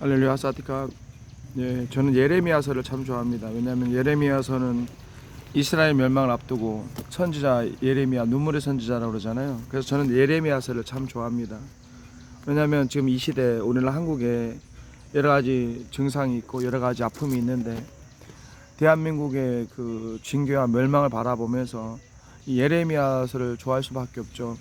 할렐루야 사티카 예, 저는 예레미야서를 참 좋아합니다. 왜냐하면 예레미야서는 이스라엘 멸망을 앞두고 선지자 예레미야 눈물의 선지자라고 그러잖아요. 그래서 저는 예레미야서를 참 좋아합니다. 왜냐하면 지금 이 시대 오늘날 한국에 여러 가지 증상이 있고 여러 가지 아픔이 있는데 대한민국의 그 징계와 멸망을 바라보면서 이 예레미야서를 좋아할 수밖에 없죠.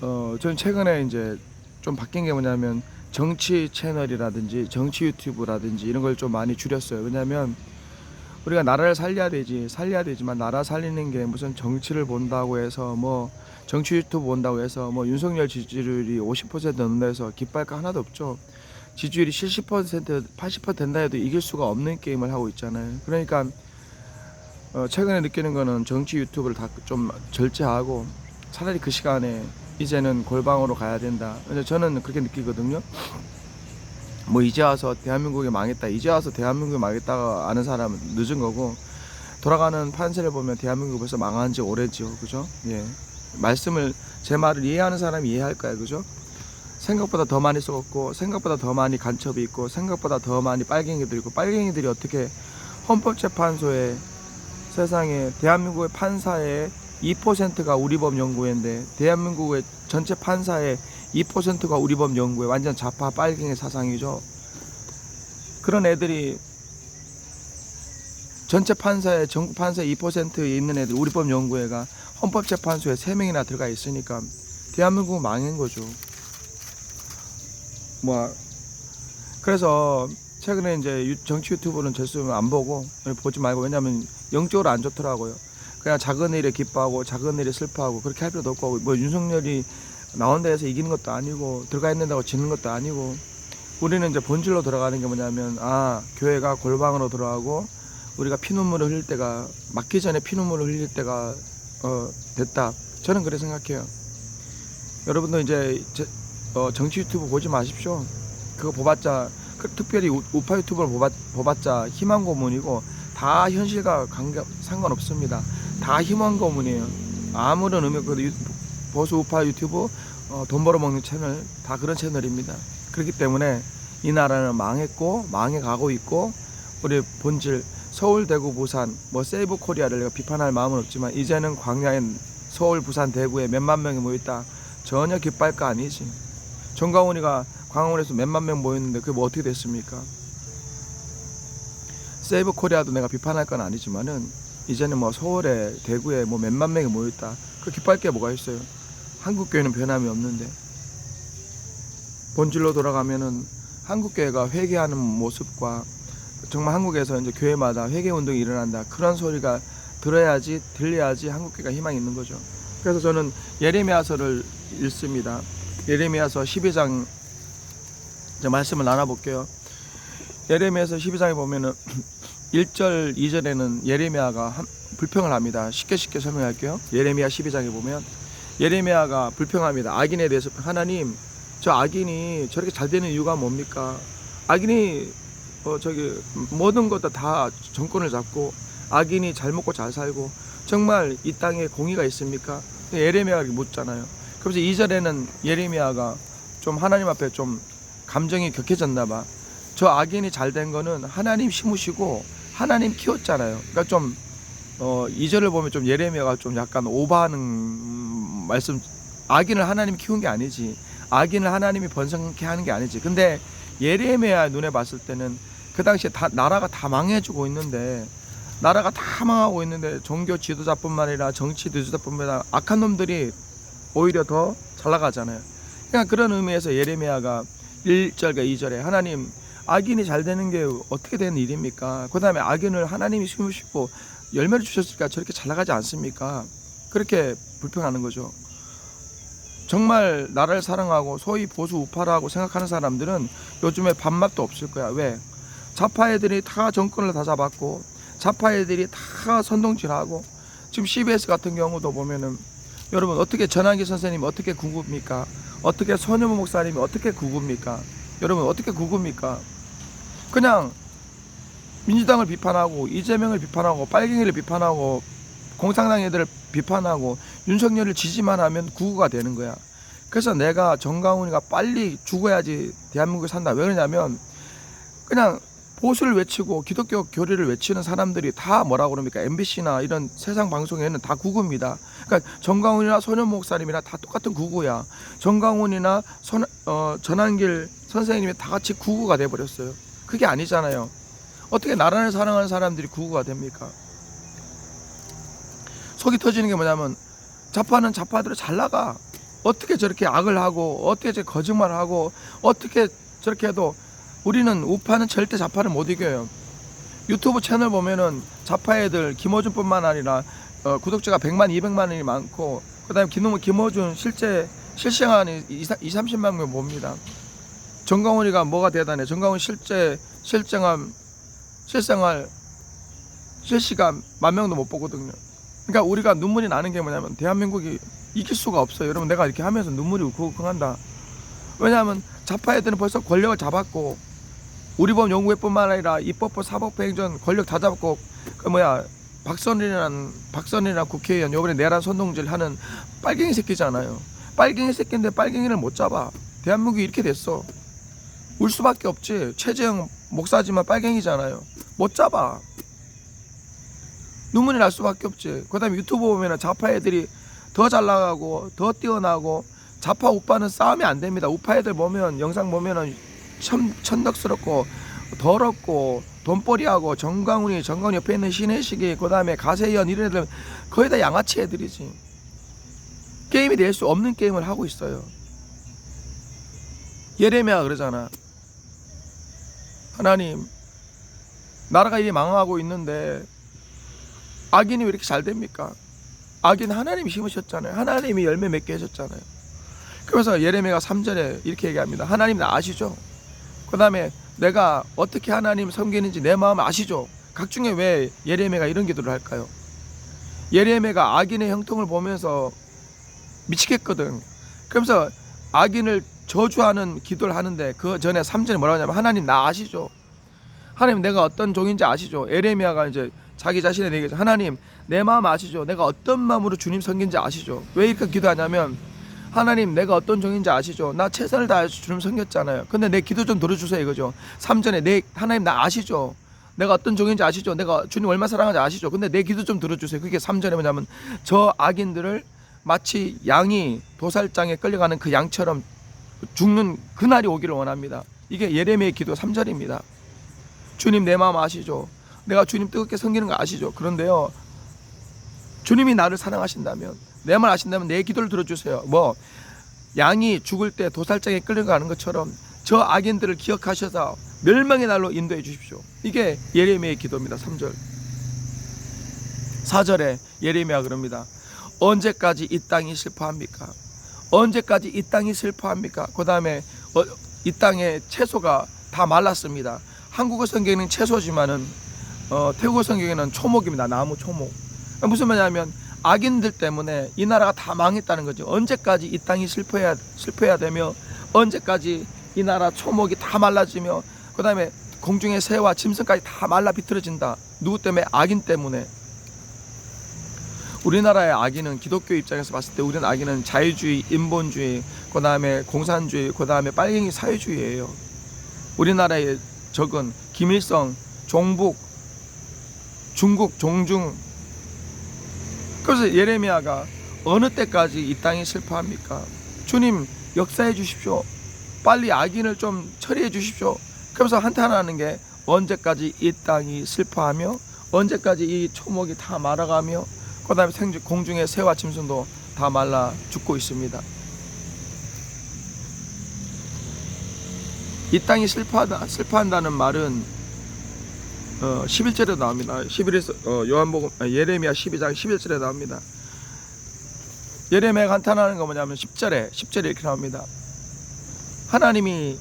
어, 저는 최근에 이제 좀 바뀐 게 뭐냐면 정치 채널이라든지 정치 유튜브라든지 이런 걸 좀 많이 줄였어요. 왜냐하면 우리가 나라를 살려야 되지 살려야 되지만 나라 살리는 게 무슨 정치를 본다고 해서 뭐 정치 유튜브 본다고 해서 뭐 윤석열 지지율이 50% 넘는다 해서 거 하나도 없죠. 지지율이 70% 80% 된다 해도 이길 수가 없는 게임을 하고 있잖아요. 그러니까 어, 최근에 느끼는 거는 정치 유튜브를 다 좀 절제하고 차라리 그 시간에 이제는 골방으로 가야 된다. 저는 그렇게 느끼거든요. 뭐 이제 와서 대한민국이 망했다. 이제 와서 대한민국이 망했다가 아는 사람은 늦은 거고 돌아가는 판세를 보면 대한민국이 벌써 망한 지 오래죠. 그죠? 예. 말씀을 제 말을 이해하는 사람이 이해할 거야. 그죠? 생각보다 더 많이 썩었고 생각보다 더 많이 간첩이 있고 생각보다 더 많이 빨갱이들이 있고 빨갱이들이 어떻게 헌법재판소에 세상에 대한민국의 판사의 2%가 우리법 연구회인데 대한민국의 전체 판사의 2%가 우리법 연구회 완전 좌파 빨갱이 사상이죠. 그런 애들이 전체 판사의 전국 판사의 2%에 있는 애들 우리법 연구회가 헌법재판소에 3명이나 들어가 있으니까 대한민국은 망한 거죠. 뭐 그래서 최근에 이제 유- 정치 유튜브는 제수는 안 보고 보지 말고 왜냐면 영적으로 안 좋더라고요. 그냥 작은 일에 기뻐하고 작은 일에 슬퍼하고 그렇게 할 필요도 없고 뭐 윤석열이 나온 데에서 이기는 것도 아니고 들어가 있는 다고 지는 것도 아니고 우리는 이제 본질로 들어가는 게 뭐냐면 아 교회가 골방으로 들어가고 우리가 피눈물을 흘릴 때가 맞기 전에 피눈물을 흘릴 때가 어, 됐다. 저는 그래 생각해요. 여러분도 이제 제- 어, 정치 유튜브 보지 마십시오. 그거 보봤자 그 특별히 우- 우파 유튜브를 보봤, 보봤자 희망 고문이고 다 현실과 관계 상관없습니다 다 희망 고문이에요. 아무런 의미 없고 유- 보수 우파 유튜브 어, 돈 벌어먹는 채널 다 그런 채널입니다. 그렇기 때문에 이 나라는 망했고 망해가고 있고 우리 본질 서울 대구 부산 뭐 세이브 코리아를 비판할 마음은 없지만 이제는 광야엔 서울 부산 대구에 몇만 명이 모였다. 전혀 기뻐할 거 아니지. 정광훈이가 광화문에서 몇만 명 모였는데 그게 뭐 어떻게 됐습니까? 세이브 코리아도 내가 비판할 건 아니지만은 이제는 뭐 서울에 대구에 뭐 몇만 명이 모였다 그 기뻐할 게 뭐가 있어요 한국 교회는 변함이 없는데 본질로 돌아가면은 한국 교회가 회개하는 모습과 정말 한국에서 이제 교회마다 회개 운동이 일어난다 그런 소리가 들어야지 들려야지 한국 교회가 희망이 있는 거죠. 그래서 저는 예레미야서를 읽습니다. 예레미야서 12장 이제 말씀을 나눠 볼게요. 예레미야서 12장에 보면은 1절 2절에는 예레미야가 한- 불평을 합니다. 쉽게 쉽게 설명할게요. 예레미야 12장에 보면 예레미야가 불평합니다. 악인에 대해서 하나님 저 악인이 저렇게 잘 되는 이유가 뭡니까? 악인이 어 저기 모든 것도 다 정권을 잡고 악인이 잘 먹고 잘 살고 정말 이 땅에 공의가 있습니까? 예레미야가 묻잖아요. 그래서 2절에는 예레미야가 좀 하나님 앞에 좀 감정이 격해졌나 봐. 저 악인이 잘 된 거는 하나님 심으시고 하나님 키웠잖아요. 그러니까 좀 어, 2절을 보면 좀 예레미야가 좀 약간 오버하는 음, 말씀 악인을 하나님 키운 게 아니지. 악인을 하나님이 번성케 하는 게 아니지. 근데 예레미야 눈에 봤을 때는 그 당시에 다 나라가 다 망해주고 있는데 나라가 다 망하고 있는데 종교 지도자뿐만 아니라 정치 지도자뿐만 아니라 악한 놈들이 오히려 더 잘 나가잖아요. 그러니까 그런 의미에서 예레미야가 1절과 2절에 하나님 악인이 잘 되는 게 어떻게 되는 일입니까? 그 다음에 악인을 하나님이 심으시고 열매를 주셨으니까 저렇게 잘 나가지 않습니까? 그렇게 불평하는 거죠. 정말 나라를 사랑하고 소위 보수 우파라고 생각하는 사람들은 요즘에 밥맛도 없을 거야. 왜? 좌파 애들이 다 정권을 다 잡았고 좌파 애들이 다 선동질하고 지금 CBS 같은 경우도 보면은 여러분 어떻게 전환기 선생님 어떻게 구급니까? 어떻게 손여모 목사님이 어떻게 구급니까? 여러분 어떻게 구급니까? 그냥 민주당을 비판하고 이재명을 비판하고 빨갱이를 비판하고 공산당 애들을 비판하고 윤석열을 지지만 하면 구구가 되는 거야. 그래서 내가 정강훈이가 빨리 죽어야지 대한민국에 산다. 왜 그러냐면 그냥 보수를 외치고 기독교 교리를 외치는 사람들이 다 뭐라 그럽니까? MBC나 이런 세상 방송에는 다 구구입니다. 그러니까 정강훈이나 소년 목사님이나 다 똑같은 구구야. 정강훈이나 손, 어, 전한길 선생님이 다 같이 구구가 돼 버렸어요. 그게 아니잖아요. 어떻게 나라를 사랑하는 사람들이 구구가 됩니까? 속이 터지는 게 뭐냐면 좌파는 좌파대로 잘 나가. 어떻게 저렇게 악을 하고 어떻게 거짓말을 하고 어떻게 저렇게 해도 우리는 우파는 절대 좌파를 못 이겨요. 유튜브 채널 보면은 좌파 애들 김어준뿐만 아니라 어, 구독자가 100만, 200만이 많고 그다음에 김호준, 김어준 실제 실시간이 2, 30만 명 봅니다. 정강훈이가 뭐가 대단해? 정강훈 실제 실생활 실생활 실시간 만 명도 못 보거든요. 그러니까 우리가 눈물이 나는 게 뭐냐면 대한민국이 이길 수가 없어요. 여러분 내가 이렇게 하면서 눈물이 울컥한다. 왜냐하면 좌파 애들은 벌써 권력을 잡았고 우리법 연구회뿐만 아니라 입법부 사법부 행정 권력 다 잡았고 그 뭐야 박선일이라는 박선일이라는 국회의원 요번에 내란 선동질 하는 빨갱이 새끼잖아요. 빨갱이 새끼인데 빨갱이를 못 잡아. 대한민국이 이렇게 됐어. 울 수밖에 없지. 최재형 목사지만 빨갱이잖아요. 못 잡아. 눈물이 날 수밖에 없지. 그다음에 유튜브 보면은 좌파 애들이 더 잘 나가고 더 뛰어나고 좌파 오빠는 싸움이 안 됩니다. 우파 애들 보면 영상 보면은 천, 천덕스럽고 더럽고 돈벌이하고 정강훈이 정강훈 옆에 있는 신혜식이 그 다음에 가세현 이런 애들 거의 다 양아치 애들이지. 게임이 될 수 없는 게임을 하고 있어요. 예레미야 그러잖아. 하나님 나라가 이리 망하고 있는데 악인이 왜 이렇게 잘 됩니까? 악인 하나님이 심으셨잖아요. 하나님이 열매 맺게 하셨잖아요. 그래서 예레미야가 3절에 이렇게 얘기합니다. 하나님 나 아시죠? 그 다음에 내가 어떻게 하나님 섬기는지 내 마음 아시죠? 각중에 왜 예레미야가 이런 기도를 할까요? 예레미야가 악인의 형통을 보면서 미치겠거든. 그러면서 악인을 저주하는 기도를 하는데 그 전에 3절에 뭐라고 하냐면 하나님 나 아시죠? 하나님 내가 어떤 종인지 아시죠? 에레미야가 이제 자기 자신에 얘기해서 하나님 내 마음 아시죠? 내가 어떤 마음으로 주님 섬긴지 아시죠? 왜 이렇게 기도하냐면 하나님 내가 어떤 종인지 아시죠? 나 최선을 다해서 주님 섬겼잖아요. 근데 내 기도 좀 들어주세요 이거죠. 3절에 내 하나님 나 아시죠? 내가 어떤 종인지 아시죠? 내가 주님 얼마 사랑하는지 아시죠? 근데 내 기도 좀 들어주세요. 그게 3절에 뭐냐면 저 악인들을 마치 양이 도살장에 끌려가는 그 양처럼 죽는 그날이 오기를 원합니다. 이게 예레미야의 기도 3절입니다. 주님 내 마음 아시죠? 내가 주님 뜨겁게 섬기는 거 아시죠? 그런데요. 주님이 나를 사랑하신다면 내 말 아신다면 내 기도를 들어주세요. 뭐 양이 죽을 때 도살장에 끌려가는 것처럼 저 악인들을 기억하셔서 멸망의 날로 인도해 주십시오. 이게 예레미야의 기도입니다. 3절. 4절에 예레미야 그럽니다. 언제까지 이 땅이 슬퍼합니까? 언제까지 이 땅이 슬퍼합니까? 그 다음에 어, 이 땅의 채소가 다 말랐습니다. 한국어 성경에는 채소지만은 어, 태국어 성경에는 초목입니다. 나무 초목. 무슨 말이냐면 악인들 때문에 이 나라가 다 망했다는 거죠. 언제까지 이 땅이 슬퍼해야 슬퍼해야 되며 언제까지 이 나라 초목이 다 말라지며 그다음에 공중의 새와 짐승까지 다 말라 비틀어진다. 누구 때문에 악인 때문에 우리나라의 악인은 기독교 입장에서 봤을 때 우리는 악인은 자유주의, 인본주의, 그 다음에 공산주의, 그 다음에 빨갱이 사회주의예요. 우리나라의 적은 김일성, 종북, 중국, 종중. 그래서 예레미야가 어느 때까지 이 땅이 슬퍼합니까? 주님 역사해 주십시오. 빨리 악인을 좀 처리해 주십시오. 그래서 한탄하는 게 언제까지 이 땅이 슬퍼하며 언제까지 이 초목이 다 말아가며 그다음에 생 공중의 새와 짐승도 다 말라 죽고 있습니다. 이 땅이 슬퍼하다 슬퍼한다는 말은 어, 11절에 나옵니다. 11에서 어, 요한복음 아, 예레미야 12장 11절에 나옵니다. 예레미야가 한탄하는 거 뭐냐면 10절에 10절에 이렇게 나옵니다. 하나님이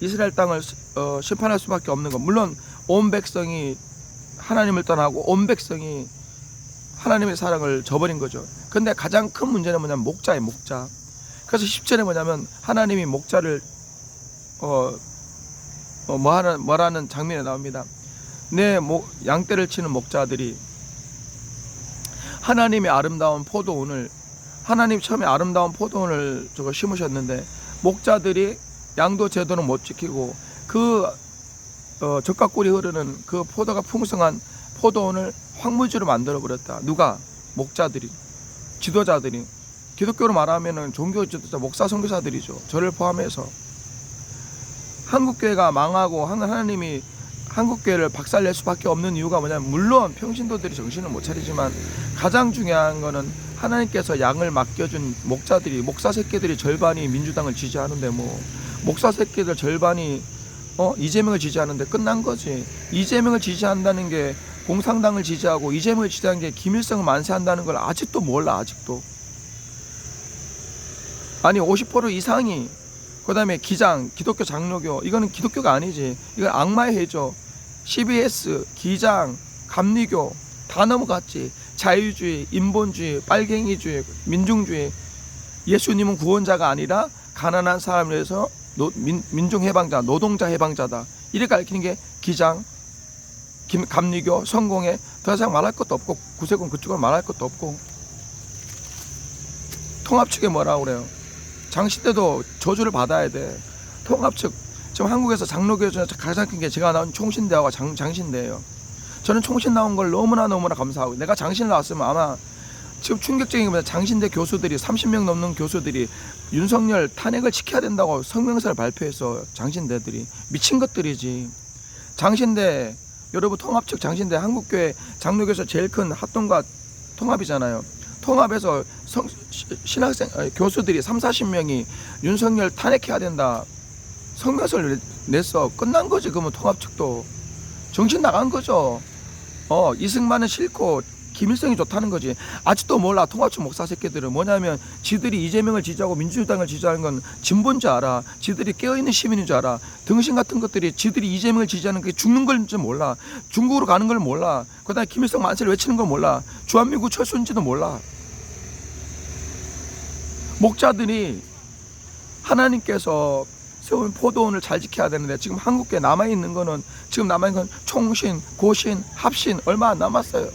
이스라엘 땅을 어, 심판할 수밖에 없는 것. 물론 온 백성이 하나님을 떠나고 온 백성이 하나님의 사랑을 저버린 거죠. 근데 가장 큰 문제는 뭐냐면 목자의 목자. 그래서 10절에 뭐냐면 하나님이 목자를 어, 어 뭐하는 뭐라는 장면에 나옵니다. 내 목, 양떼를 치는 목자들이 하나님의 아름다운 포도원을 하나님 처음에 아름다운 포도원을 저거 심으셨는데 목자들이 양도 제도는 못 지키고 그 어, 적각골이 흐르는 그 포도가 풍성한 포도원을 황무지로 만들어 버렸다. 누가? 목자들이, 지도자들이. 기독교로 말하면은 종교 지도자, 목사 선교사들이죠. 저를 포함해서 한국 교회가 망하고 한- 하나님이 한국 교회를 박살낼 수밖에 없는 이유가 뭐냐면 물론 평신도들이 정신을 못 차리지만 가장 중요한 거는 하나님께서 양을 맡겨준 목자들이 목사 새끼들이 절반이 민주당을 지지하는데 뭐 목사 새끼들 절반이 어 이재명을 지지하는데 끝난 거지. 이재명을 지지한다는 게 공산당을 지지하고 이재명을 지지하는 게 김일성을 만세한다는 걸 아직도 몰라 아직도. 아니 50% 이상이 그다음에 기장 기독교 장로교 이거는 기독교가 아니지. 이건 악마의 해죠 CBS 기장 감리교 다 넘어갔지. 자유주의 인본주의 빨갱이주의 민중주의. 예수님은 구원자가 아니라 가난한 민, 민중 해방자 노동자 해방자다. 이렇게 가르치는 게 기장 김, 감리교 성공회 더 이상 말할 것도 없고 구세군 그쪽은 말할 것도 없고. 통합 측에 뭐라 그래요? 장시 때도 저주를 받아야 돼. 통합 측 지금 한국에서 장로교 중에 가장 큰 게 제가 나온 총신대하고 장, 장신대예요 저는 총신 나온 걸 너무나 너무나 감사하고 내가 장신 나왔으면 아마 지금 충격적인 겁니다. 장신대 교수들이 30명 넘는 교수들이 윤석열 탄핵을 지켜야 된다고 성명서를 발표해서 장신대들이 미친 것들이지. 장신대 여러분 통합 측 장신대 한국교회 장로교에서 제일 큰 합동과 통합이잖아요. 통합에서 성, 시- 신학생 교수들이 3, 40명이 윤석열 탄핵해야 된다. 성명서를 냈어. 끝난 거지. 그러면 통합 측도 정신 나간 거죠. 어 이승만은 싫고 김일성이 좋다는 거지. 아직도 몰라 통합청 목사 새끼들은 뭐냐면 지들이 이재명을 지지하고 민주당을 지지하는 건 진보인 줄 알아. 지들이 깨어있는 시민인 줄 알아. 등신 같은 것들이 지들이 이재명을 지지하는 게 죽는 걸줄 몰라. 중국으로 가는 걸 몰라. 그 다음에 김일성 만세를 외치는 걸 몰라. 주한미국 철수인지도 몰라. 목자들이 하나님께서 세운 포도원을 잘 지켜야 되는데 지금 한국에 남아 있는 거는 지금 남아 있는 건 총신, 고신, 합신 얼마 안 남았어요.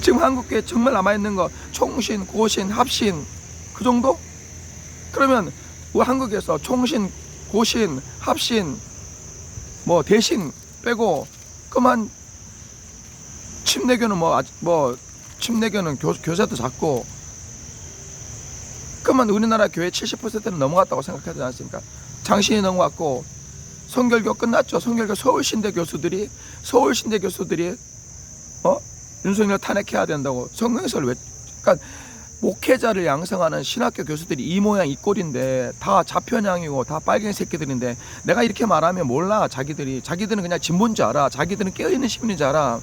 지금 한국에 정말 남아 있는 거 총신, 고신, 합신 그 정도? 그러면 우리 한국에서 총신, 고신, 합신 뭐 대신 빼고 그만 침례교는 뭐, 뭐 침례교는 교, 교사도 작고 그러면 우리나라 교회 70%는 넘어갔다고 생각하지 않습니까? 장신이 넘어갔고 성결교 끝났죠. 성결교 서울신대 교수들이 서울신대 교수들이 어? 윤석열 탄핵해야 된다고 성명서를 왜 그러니까 목회자를 양성하는 신학교 교수들이 이 모양 이 꼴인데 다 좌편향이고 다 빨갱이 새끼들인데 내가 이렇게 말하면 몰라 자기들이. 자기들은 그냥 줄 알아. 자기들은 깨어있는 시민인 줄 알아.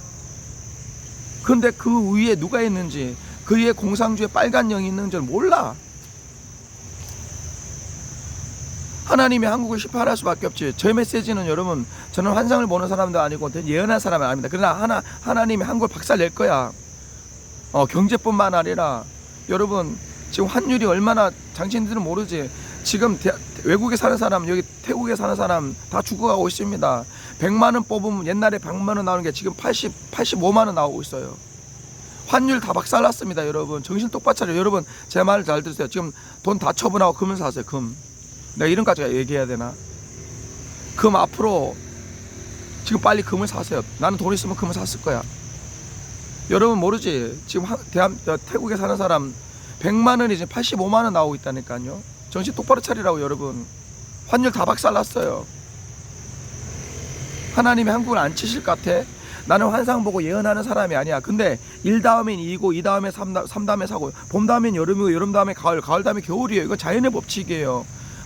근데 그 위에 누가 있는지 그 위에 공상주의 빨간 영이 있는 줄 몰라 하나님이 한국을 심판할 수밖에 없지. 저의 메시지는 여러분, 저는 환상을 보는 사람도 아니고 예언한 사람은 아닙니다. 그러나 하나 하나님이 한국을 박살 낼 거야. 어, 경제뿐만 아니라 여러분 지금 환율이 얼마나 장신들은 모르지. 지금 대- 외국에 사는 사람 여기 태국에 사는 사람 다 죽어가고 있습니다. 100만 원 뽑으면 옛날에 100만 원 나오는 게 지금 80, 85만 원 나오고 있어요. 환율 다 박살났습니다, 여러분. 정신 똑바로 차려. 여러분 제 말을 잘 들으세요. 지금 돈 다 처분하고 금을 사세요. 금. 내가 이런까지 얘기해야 되나? 금 앞으로 지금 빨리 금을 사세요. 나는 돈 있으면 금을 샀을 거야. 여러분 모르지? 지금 한- 대한 저 태국에 사는 사람 100만 원이 지금 85만 원 나오고 있다니까요. 정신 똑바로 차리라고 여러분. 환율 다 박살났어요. 하나님이 한국을 안 치실 것 같아? 나는 환상 보고 예언하는 사람이 아니야. 근데 일 다음엔 이고 이 다음에 삼, 다- 삼 다음에 사고 봄 다음엔 여름이고 여름 다음에 가을 가을 다음에 겨울이에요. 이거 자연의 법칙이에요.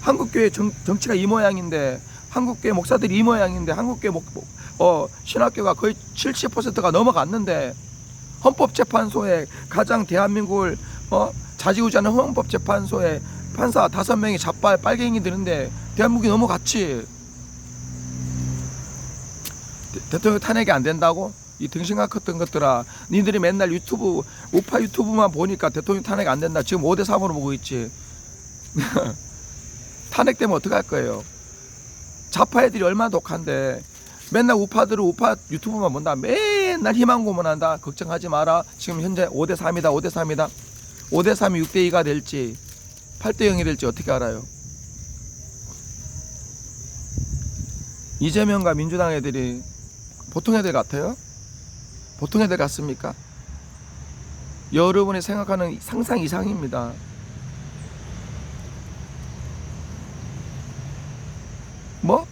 한국교회 정, 정치가 이 모양인데 한국교회 목사들이 이 모양인데 한국교회 목, 목- 어, 신학교가 거의 70%가 넘어갔는데 헌법재판소에 가장 대한민국을 어, 자지우지하는 헌법재판소에 판사 다섯 명이 자빨 빨갱이 드는데 대한민국이 넘어갔지. 대- 대통령 탄핵이 안 된다고? 이 등신각 같은 것들아 니들이 맨날 유튜브 우파 유튜브만 보니까 대통령 탄핵 안 된다 지금 5대 3으로 보고 있지 탄핵되면 어떡할 거예요 좌파 애들이 얼마나 독한데 맨날 우파들은 우파 유튜브만 본다 맨날 희망 고문한다 걱정하지 마라 지금 현재 5대 3이다 5대 3이다 5대 3이 6대 2가 될지 8대 0이 될지 어떻게 알아요? 이재명과 민주당 애들이 보통 애들 같아요? 보통 애들 같습니까? 여러분이 생각하는 상상 이상입니다. 뭐?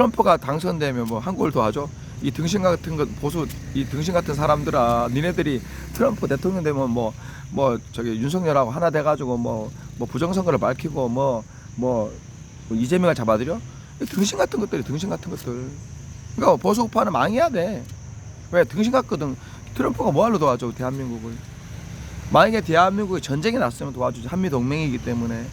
트럼프가 당선되면 뭐 한국을 도와줘? 이 등신 같은 것 보수 이 등신 같은 사람들아 니네들이 트럼프 대통령 되면 뭐뭐 저기 윤석열하고 하나 돼 가지고 뭐 뭐 부정선거를 밝히고 뭐뭐 이재명을 잡아들여? 이 등신 같은 것들이 등신 같은 것들. 그러니까 보수 우파는 망해야 돼 왜 등신 같거든? 트럼프가 뭐하러 도와줘 대한민국을? 만약에 대한민국에 전쟁이 났으면 도와주지. 한미 동맹이기 때문에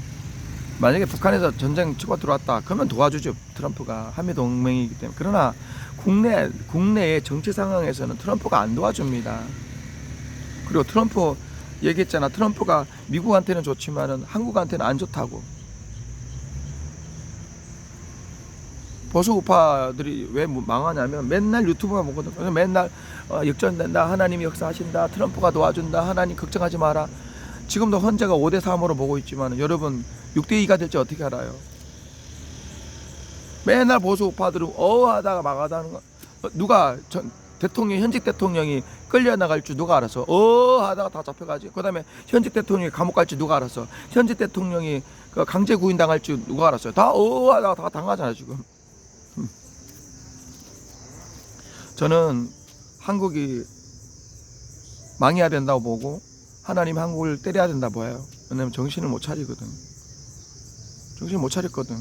만약에 북한에서 전쟁 치고 들어왔다 그러면 도와주죠 트럼프가 한미 동맹이기 때문에 그러나 국내 국내의 정치 상황에서는 트럼프가 안 도와줍니다. 그리고 트럼프 얘기했잖아 트럼프가 미국한테는 좋지만은 한국한테는 안 좋다고. 보수 우파들이 왜 망하냐면 맨날 유튜브만 보거든. 그래서 맨날 어, 역전된다. 하나님이 역사하신다. 트럼프가 도와준다. 하나님 걱정하지 마라. 지금도 헌재가 5대 3으로 보고 있지만 여러분 6대 2가 될지 어떻게 알아요? 맨날 보수 우파들은 어하다가 망하다는 거 어, 누가 전 대통령 현직 대통령이 끌려 나갈 줄 누가 알았어? 어 하다가 다 잡혀가지. 그다음에 현직 대통령이 감옥 갈지 누가 알았어? 현직 대통령이 그 강제 구인 당할 줄 누가 알았어요? 다 어 하다가 다 당하잖아 지금. 음. 저는 한국이 망해야 된다고 보고 하나님 한국을 때려야 된다 보여요. 왜냐면 정신을 못 차리거든. 정신 못 차렸거든.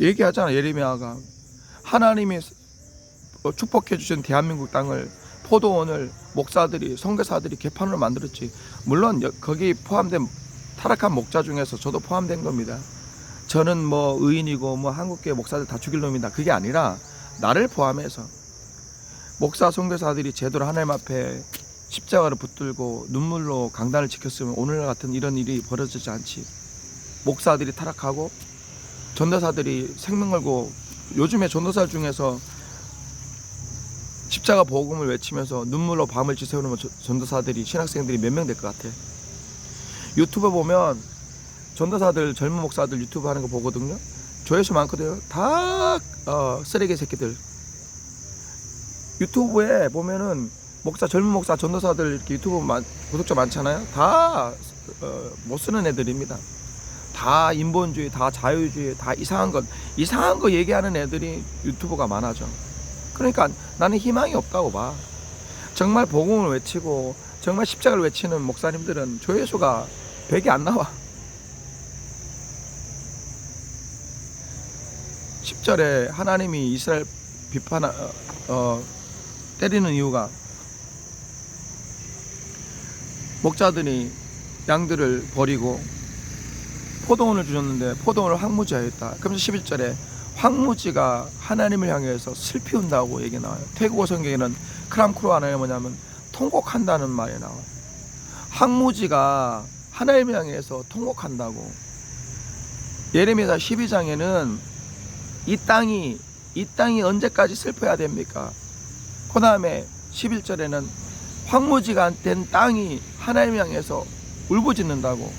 얘기하잖아 예레미야가 하나님이 어, 축복해 주신 대한민국 땅을 포도원을 목사들이 선교사들이 개판으로 만들었지 물론 여- 거기 포함된 타락한 목자 중에서 저도 포함된 겁니다 저는 뭐 의인이고 뭐 한국계 목사들 다 죽일 놈이다 그게 아니라 나를 포함해서 목사 선교사들이 제대로 하나님 앞에 십자가를 붙들고 눈물로 강단을 지켰으면 오늘 같은 이런 일이 벌어지지 않지 목사들이 타락하고 전도사들이 생명 걸고 요즘에 전도사 중에서 십자가 복음을 외치면서 눈물로 밤을 지새우는 저- 전도사들이 신학생들이 몇 명 될 것 같아. 유튜브 보면 전도사들 젊은 목사들 유튜브 하는 거 보거든요. 조회수 많거든요. 다 어, 쓰레기 새끼들. 유튜브에 보면은 목사 젊은 목사 전도사들 유튜브 많- 구독자 많잖아요. 다 어, 못 쓰는 애들입니다. 다 인본주의, 다 자유주의, 다 이상한 것, 이상한 거 얘기하는 애들이 유튜버가 많아져. 그러니까 나는 희망이 없다고 봐. 정말 복음을 외치고 정말 십자가를 외치는 목사님들은 조회수가 100이 안 나와. 10절에 하나님이 이스라엘 비판 어, 어, 때리는 이유가 목자들이 양들을 버리고 포도원을 주셨는데 포도원을 황무지하였다. 그러면서 11절에 황무지가 하나님을 향해서 슬피 운다고 얘기 나와요. 태국어 성경에는 크람크로아는 뭐냐면 통곡한다는 말이 나와요. 황무지가 하나님을 향해서 통곡한다고. 예레미야 12장에는 이 땅이 이 땅이 언제까지 슬퍼야 됩니까? 그 다음에 11절에는 황무지가 된 땅이 하나님 향해서 울부짖는다고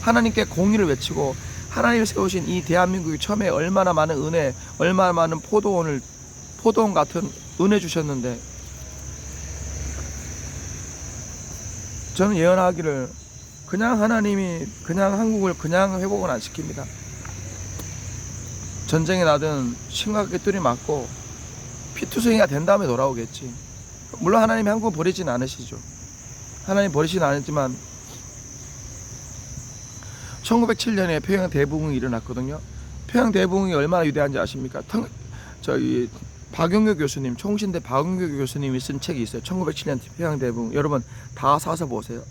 하나님께 공의를 외치고 하나님이 세우신 이 대한민국이 처음에 얼마나 많은 은혜, 얼마나 많은 포도원을 포도원 같은 은혜 주셨는데 저는 예언하기를 그냥 하나님이 그냥 한국을 그냥 회복은 안 시킵니다. 전쟁이 나든 심각하게 뚫이 맞고 피투성이가 된 다음에 돌아오겠지. 물론 하나님이 한국을 버리진 않으시죠. 하나님 버리진 않았지만 1907년에 평양 대붕이 일어났거든요. 평양 대붕이 얼마나 위대한지 아십니까? 텅, 저희 박용규 교수님, 총신대 박용규 교수님이 쓴 책이 있어요. 1907년 평양 대붕. 여러분 다 사서 보세요.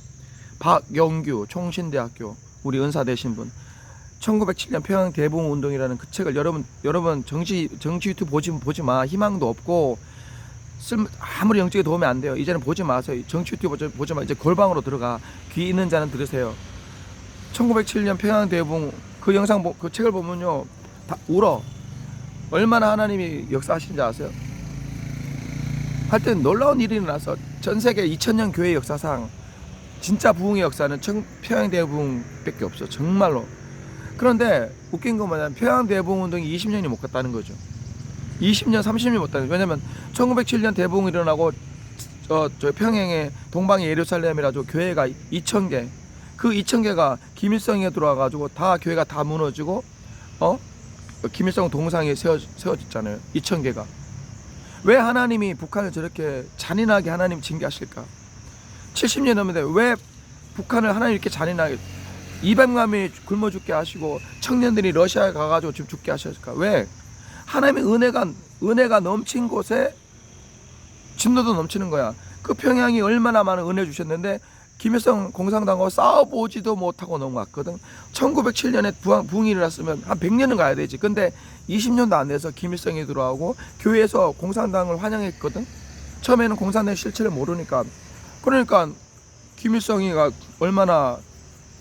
박영규 총신대학교 우리 은사 되신 분. 1907년 평양 대붕 운동이라는 그 책을 여러분 여러분 정치 정치 유튜브 보지 보지 마 희망도 없고 쓸 아무리 영적인 도움이 안 돼요. 이제는 보지 마세요. 정치 유튜브 보지, 보지 마. 이제 골방으로 들어가 귀 있는 자는 들으세요. 1907년 평양 대붕 그 영상 보- 그 책을 보면요 다 울어 얼마나 하나님이 역사하신지 아세요? 하여튼 놀라운 일이 일어나서 전 세계 2000년 교회 역사상 진짜 부흥의 역사는 청, 평양 대부흥밖에 없어 정말로 그런데 웃긴 건 뭐냐면 평양 대부흥 운동이 20년이 못 갔다는 거죠 20년 30년 못 거죠 왜냐면 1907년 대부흥이 일어나고 어, 저 평양에 동방의 예루살렘이라고 교회가 2,000개. 그 2,000개가 김일성에 들어와가지고 다 교회가 다 무너지고 어? 김일성 동상이 세워, 세워졌잖아요. 2,000개가. 왜 하나님이 북한을 저렇게 잔인하게 하나님 징계하실까? 70년 넘는데 왜 북한을 하나님 이렇게 잔인하게 200만 명이 굶어 죽게 하시고 청년들이 러시아에 가가지고 지금 죽게 하셨을까? 왜 하나님의 은혜가 은혜가 넘친 곳에 진노도 넘치는 거야. 그 평양이 얼마나 많은 은혜 주셨는데 김일성 공산당하고 싸워보지도 못하고 넘어갔거든. 1907년에 부흥, 부흥이 일어났으면 한 100년은 가야 되지. 근데 20년도 안 돼서 김일성이 들어오고 교회에서 공산당을 환영했거든. 처음에는 공산당의 실체를 모르니까. 그러니까 김일성이가 얼마나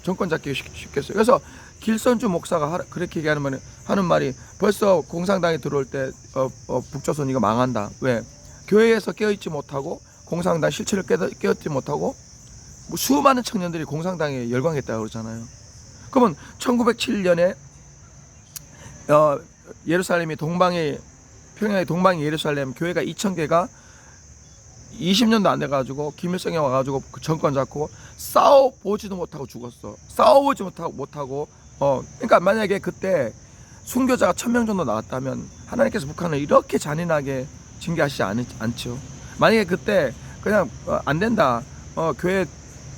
정권 잡기 쉽- 쉽겠어요. 그래서 길선주 목사가 하- 그렇게 얘기하는 말이, 하는 말이 벌써 공산당이 들어올 때 어, 어, 북조선 이거 망한다. 왜? 교회에서 깨어있지 못하고 공산당 실체를 깨어, 깨었지 못하고 뭐 수많은 청년들이 공산당에 열광했다고 그러잖아요. 그러면 1907년에 어, 예루살렘이 동방의 평양의 동방의 예루살렘 교회가 2천 개가 20년도 안 돼가지고 김일성이 와가지고 그 정권 잡고 싸워 보지도 못하고 죽었어. 싸워 보지 못하고 못하고 어 그러니까 만약에 그때 순교자가 천 명 정도 나왔다면 하나님께서 북한을 이렇게 잔인하게 징계하시지 않, 않죠. 만약에 그때 그냥 어, 안 된다. 어 교회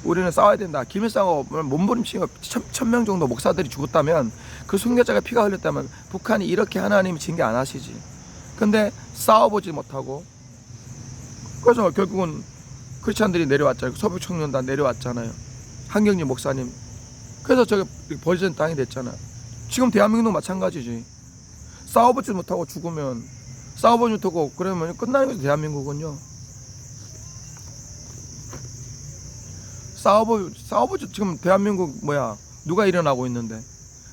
우리는 싸워야 된다. 김일성하고 몸부림치고 천명 정도 목사들이 죽었다면 그 순교자가 피가 흘렸다면 북한이 이렇게 하나님 징계 안 하시지. 근데 싸워보지 못하고 그래서 결국은 크리스찬들이 내려왔잖아요. 서부 청년단 내려왔잖아요. 한경림 목사님. 그래서 저게 벌전 땅이 됐잖아. 지금 대한민국도 마찬가지지. 싸워보지 못하고 죽으면 싸워보지 못하고 그러면 끝나는 거죠 대한민국은요. 싸워보 싸워보지 지금 대한민국 뭐야 누가 일어나고 있는데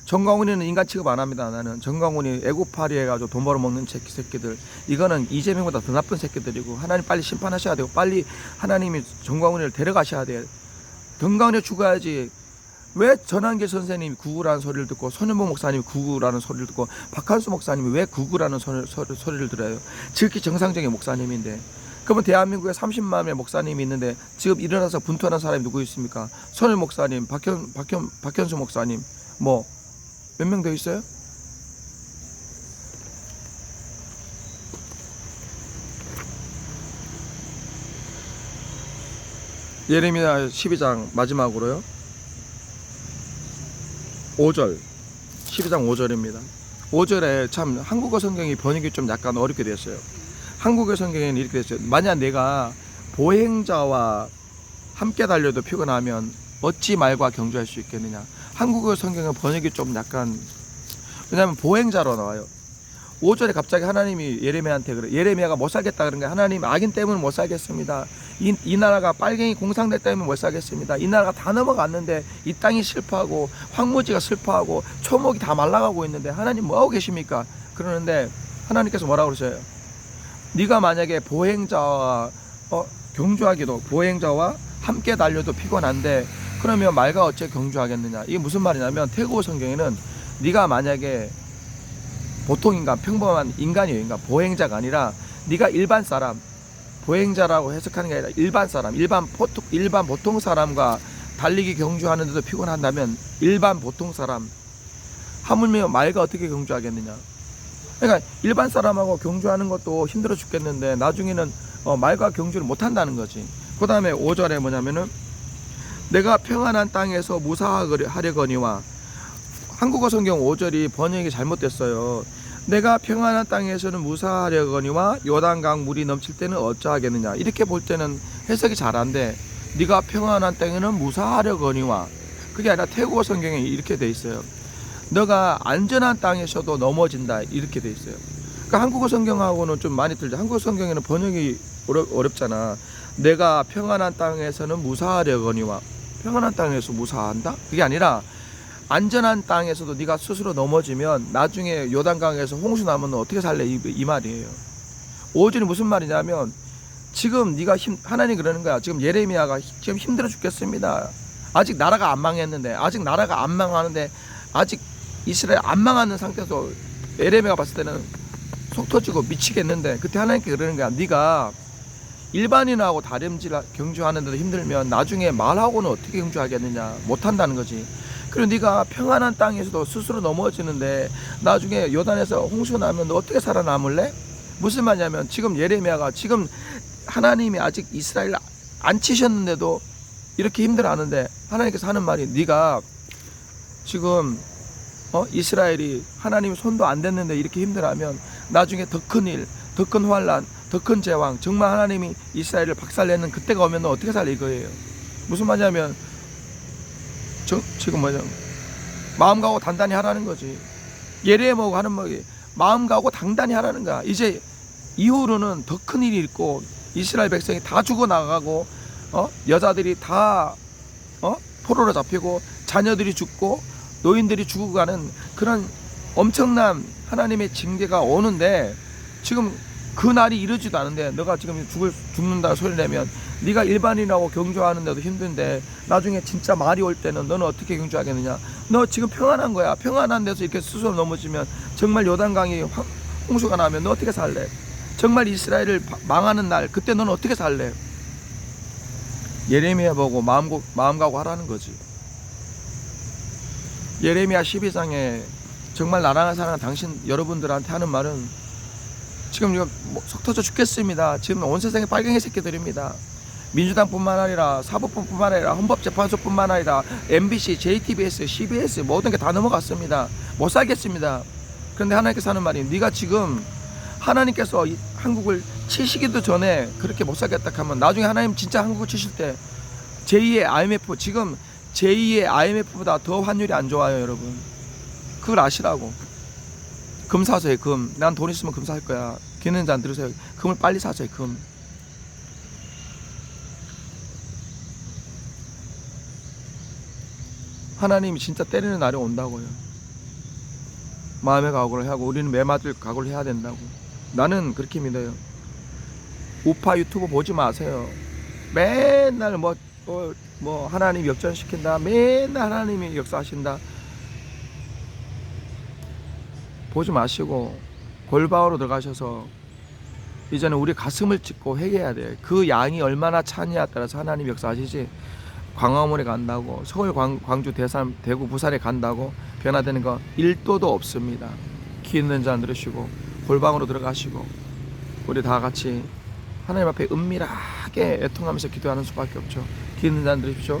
정광훈이는 인간 취급 안 합니다. 나는 정광훈이 애국파리 해가지고 돈 벌어먹는 새끼, 새끼들 이거는 이재명보다 더 나쁜 새끼들이고 하나님 빨리 심판하셔야 되고 빨리 하나님이 정광훈이를 데려가셔야 돼. 정광훈이 죽어야지. 왜 전한계 선생님이 구구라는 소리를 듣고 손현보 목사님이 구구라는 소리를 듣고 박한수 목사님이 왜 구구라는 소리, 소리, 소리를 들어요? 지극히 정상적인 목사님인데 그러면 대한민국에 30만의 목사님이 있는데 지금 일어나서 분투하는 사람이 누구 있습니까? 손현 목사님, 박현, 박현, 박현수 목사님 뭐 몇 명 더 있어요? 예레미야 12장 마지막으로요. 5절. 12장 5절입니다. 5절에 참 한국어 성경이 번역이 좀 약간 어렵게 됐어요. 한국어 성경에는 이렇게 됐어요. 만약 내가 보행자와 함께 달려도 피곤하면 어찌 말과 경주할 수 있겠느냐. 한국어 성경은 번역이 좀 약간 왜냐하면 보행자로 나와요. 5절에 갑자기 하나님이 예레미야한테 그래. 예레미야가 못 살겠다 그런 거야. 하나님 악인 때문에 못 살겠습니다. 이, 이 나라가 빨갱이 공산대 때문에 못 살겠습니다. 이 나라가 다 넘어갔는데 이 땅이 슬퍼하고 황무지가 슬퍼하고 초목이 다 말라가고 있는데 하나님 뭐 하고 계십니까? 그러는데 하나님께서 뭐라고 그러셔요? 네가 만약에 보행자와 어, 경주하기도 보행자와 함께 달려도 피곤한데 그러면 말과 어째 경주하겠느냐? 이게 무슨 말이냐면 태국어 성경에는 네가 만약에 보통 인간, 평범한 인간이에요. 인간 보행자가 아니라 네가 일반 사람, 보행자라고 해석하는 게 아니라 일반 사람, 일반 보통 일반 보통 사람과 달리기 경주하는데도 피곤한다면 일반 보통 사람 하물며 말과 어떻게 경주하겠느냐? 그러니까 일반 사람하고 경주하는 것도 힘들어 죽겠는데 나중에는 어, 말과 경주를 못 한다는 거지. 그 다음에 5절에 뭐냐면은 내가 평안한 땅에서 무사하려거니와 한국어 성경 5절이 번역이 잘못됐어요. 내가 평안한 땅에서는 무사하려거니와 요단강 물이 넘칠 때는 어찌하겠느냐. 이렇게 볼 때는 해석이 잘안 돼. 네가 평안한 땅에는 무사하려거니와 그게 아니라 태국어 성경에 이렇게 돼 있어요. 너가 안전한 땅에서도 넘어진다 이렇게 돼 있어요. 그러니까 한국어 성경하고는 좀 많이 틀려. 한국어 성경에는 번역이 어렵, 어렵잖아. 내가 평안한 땅에서는 무사하려거니와 평안한 땅에서 무사한다? 그게 아니라 안전한 땅에서도 네가 스스로 넘어지면 나중에 요단강에서 홍수 나면 어떻게 살래 이, 이 말이에요. 오절이 무슨 말이냐면 지금 네가 힘 하나님 그러는 거야. 지금 예레미야가 히- 지금 힘들어 죽겠습니다. 아직 나라가 안 망했는데 아직 나라가 안 망하는데 아직 이스라엘 안 망하는 상태에서 예레미야가 봤을 때는 속 터지고 미치겠는데 그때 하나님께 그러는 거야. 네가 일반인하고 다림질 경주하는데도 힘들면 나중에 말하고는 어떻게 경주하겠느냐 못한다는 거지. 그리고 네가 평안한 땅에서도 스스로 넘어지는데 나중에 요단에서 홍수가 나면 너 어떻게 살아남을래? 무슨 말이냐면 지금 예레미야가 지금 하나님이 아직 이스라엘 안 치셨는데도 이렇게 힘들어하는데 하나님께서 하는 말이 네가 지금 어? 이스라엘이 하나님 손도 안 댔는데 이렇게 힘들어하면 나중에 더 큰 일, 더 큰 환란, 더큰 재앙 정말 하나님이 이스라엘을 박살내는 그때가 오면 너 어떻게 살래 이거예요? 무슨 말이냐면 저, 지금 뭐냐 마음 가고 단단히 하라는 거지. 예레모고 하는 말이. 마음 가고 당단히 하라는 거야. 이제 이후로는 더 큰 일이 있고 이스라엘 백성이 다 죽어 나가고 어? 여자들이 다 어? 포로로 잡히고 자녀들이 죽고 노인들이 죽어가는 그런 엄청난 하나님의 징계가 오는데 지금 그 날이 이르지도 않은데 너가 지금 죽을 죽는다 소리 내면 네가 일반인하고 경주하는데도 힘든데 나중에 진짜 말이 올 때는 너는 어떻게 경주하겠느냐? 너 지금 평안한 거야. 평안한 데서 이렇게 스스로 넘어지면 정말 요단강이 황- 홍수가 나면 너 어떻게 살래? 정말 이스라엘을 바- 망하는 날 그때 너는 어떻게 살래? 예레미야 보고 마음, 고- 마음 가고 하라는 거지. 예레미야 12장에 정말 나라가 사랑하는 당신 여러분들한테 하는 말은 지금 이거 뭐속 터져 죽겠습니다. 지금 온 세상에 빨갱이 새끼들입니다. 민주당뿐만 아니라 사법부뿐만 아니라 헌법재판소뿐만 아니라 MBC, JTBS, CBS 모든 게 다 넘어갔습니다. 못 살겠습니다. 그런데 하나님께서 하는 말이 네가 지금 하나님께서 이 한국을 치시기도 전에 그렇게 못 살겠다 하면 나중에 하나님 진짜 한국을 치실 때 제2의 IMF 지금 제2의 IMF보다 더 환율이 안 좋아요, 여러분. 그걸 아시라고. 금 사세요, 금. 난 돈 있으면 금 살 거야. 기는 자안 들으세요. 금을 빨리 사세요, 금. 하나님이 진짜 때리는 날이 온다고요. 마음의 각오를 하고 우리는 매맞을 각오를 해야 된다고. 나는 그렇게 믿어요. 우파 유튜브 보지 마세요. 맨날 뭐, 뭐, 뭐 하나님 역전시킨다. 맨날 하나님이 역사하신다. 보지 마시고 골방으로 들어가셔서 이제는 우리 가슴을 찢고 회개해야 돼요. 그 양이 얼마나 차냐에 따라서 하나님 역사하시지. 광화문에 간다고 서울, 광, 광주, 대산, 대구, 부산에 간다고 변화되는 거 1도도 없습니다. 귀 있는 자 들으시고 골방으로 들어가시고 우리 다 같이 하나님 앞에 은밀하게 애통하면서 기도하는 수밖에 없죠. 귀 있는 자 들으십시오.